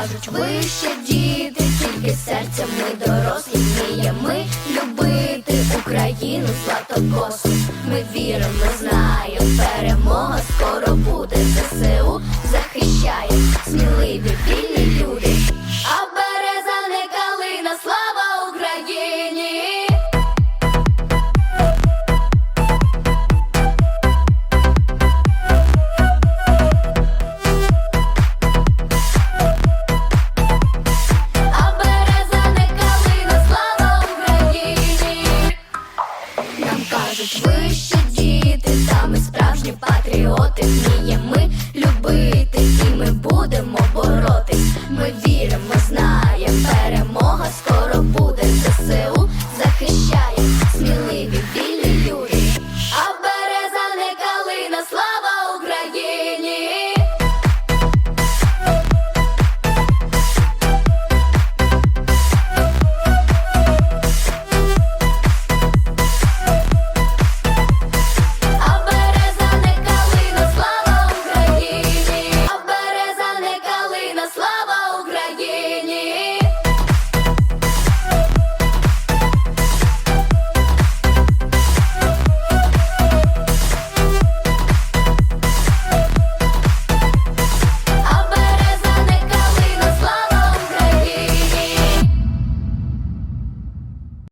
кажуть, ви ще діти, тільки серця ми дорослі вміємо ми любити Україну златокосу. Ми віримо, знаємо, перемога скоро буде. за захищає кажуть, ви ще діти, саме справжні патріоти,